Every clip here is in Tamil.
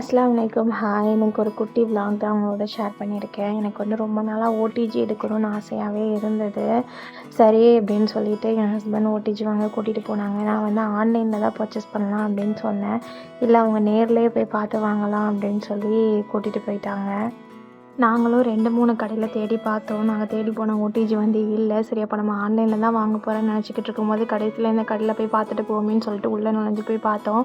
அஸ்லாம் அலைக்கும் ஹாய் எனக்கு ஒரு குட்டி விலாக் தான் அவங்களோட ஷேர் பண்ணியிருக்கேன். எனக்கு வந்து ரொம்ப நாளாக ஓடிஜி எடுக்கணும்னு ஆசையாகவே இருந்தது. சரி அப்படின்னு சொல்லிட்டு என் ஹஸ்பண்ட் ஓடிஜி வாங்க கூட்டிகிட்டு போனாங்க. நான் வந்து ஆன்லைனில் தான் பர்ச்சேஸ் பண்ணலாம் அப்படின்னு சொன்னேன். இல்லை அவங்க நேர்லேயே போய் பார்த்து வாங்கலாம் அப்படின்னு சொல்லி கூட்டிகிட்டு போயிட்டாங்க. நாங்களும் ரெண்டு மூணு கடையில் தேடி பார்த்தோம். நாங்கள் தேடி போன ஓடிஜி வந்து இல்லை. சரி அப்போ நம்ம ஆன்லைனில் தான் வாங்க போகிறேன்னு நினச்சிக்கிட்டு இருக்கும்போது கடைசியில் இந்த கடையில் போய் பார்த்துட்டு போவோமேன்னு சொல்லிட்டு உள்ளே நுழைஞ்சு போய் பார்த்தோம்.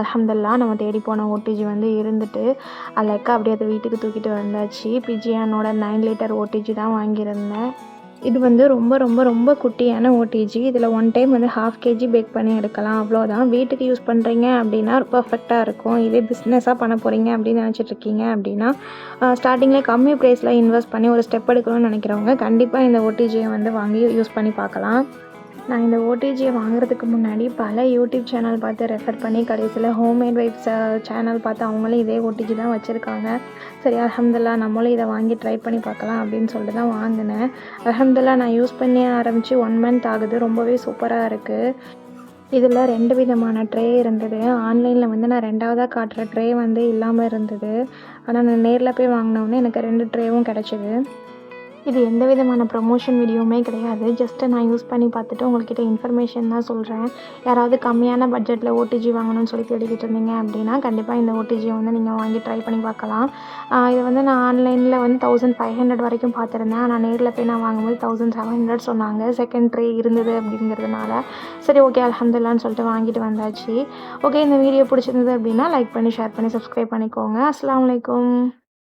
அலமதுல்லா நம்ம தேடி போன ஓடிஜி வந்து இருந்துட்டு அலக்கா அப்படியே அதை வீட்டுக்கு தூக்கிட்டு வந்தாச்சு. பிஜியானோட நைன் லிட்டர் ஓடிஜி தான் வாங்கியிருந்தேன். இது வந்து ரொம்ப ரொம்ப ரொம்ப குட்டியான ஓடிஜி இதில் ஒன் டைம் வந்து ஹாஃப் கேஜி பேக் பண்ணி எடுக்கலாம். அவ்வளோதான் வீட்டுக்கு யூஸ் பண்ணுறீங்க அப்படின்னா பர்ஃபெக்டாக இருக்கும். இதே பிஸ்னஸாக பண்ண போகிறீங்க அப்படின்னு நினச்சிட்டு இருக்கீங்க அப்படின்னா ஸ்டார்டிங்கில் கம்மி ப்ரைஸில் இன்வெஸ்ட் பண்ணி ஒரு ஸ்டெப் எடுக்கணும்னு நினைக்கிறவங்க கண்டிப்பாக இந்த ஓடிஜியை வந்து வாங்கி யூஸ் பண்ணி பார்க்கலாம். நான் இந்த ஓடிஜியை வாங்குறதுக்கு முன்னாடி பல யூடியூப் சேனல் பார்த்து ரெஃபர் பண்ணி கடைசியில் ஹோம்மேட் வைப்ஸ் சேனல் பார்த்து அவங்களும் இதே ஓடிஜி தான் வச்சுருக்காங்க. சரி அலமதுல்லா நம்மளும் இதை வாங்கி ட்ரை பண்ணி பார்க்கலாம் அப்படின்னு சொல்லிட்டு தான் வாங்கினேன். அலமதுல்லா நான் யூஸ் பண்ணி ஆரம்பித்து ஒன் மந்த் ஆகுது. ரொம்பவே சூப்பராக இருக்குது இதில் ரெண்டு விதமான ட்ரே இருந்தது. ஆன்லைனில் வந்து நான் ரெண்டாவதாக காட்டுற ட்ரே வந்து இல்லாமல் இருந்தது. ஆனால் நான் நேரில் போய் வாங்கினோடனே எனக்கு ரெண்டு ட்ரேவும் கிடச்சிது. இது எந்த விதமான ப்ரமோஷன் வீடியோவுமே கிடையாது. ஜஸ்ட்டு நான் யூஸ் பண்ணி பார்த்துட்டு உங்கள்கிட்ட இன்ஃபர்மேஷன் தான் சொல்கிறேன் யாராவது கம்மியான பட்ஜெட்டில் ஓடிஜி வாங்கணும்னு சொல்லி தேடிக்கிட்டு இருந்தீங்க அப்படின்னா கண்டிப்பாக இந்த ஓடிஜியை வந்து நீங்கள் வாங்கி ட்ரை பண்ணி பார்க்கலாம். இதை இது வந்து நான் ஆன்லைனில் வந்து தௌசண்ட் ஃபைவ் ஹண்ட்ரட் வரைக்கும் பார்த்துருந்தேன். ஆனால் நேரில் போய் நான் வாங்கும்போது தௌசண்ட் செவன் ஹண்ட்ரட் சொன்னாங்க. செகண்ட் ட்ரே இருந்தது அப்படிங்கிறதுனால சரி ஓகே அலமதுல்லான்னு சொல்லிட்டு வாங்கிட்டு வந்தாச்சு. ஓகே இந்த வீடியோ பிடிச்சிருந்தது அப்படின்னா லைக் பண்ணி ஷேர் பண்ணி சப்ஸ்கிரைப் பண்ணிக்கோங்க. அஸ்லாம் வலைக்கம்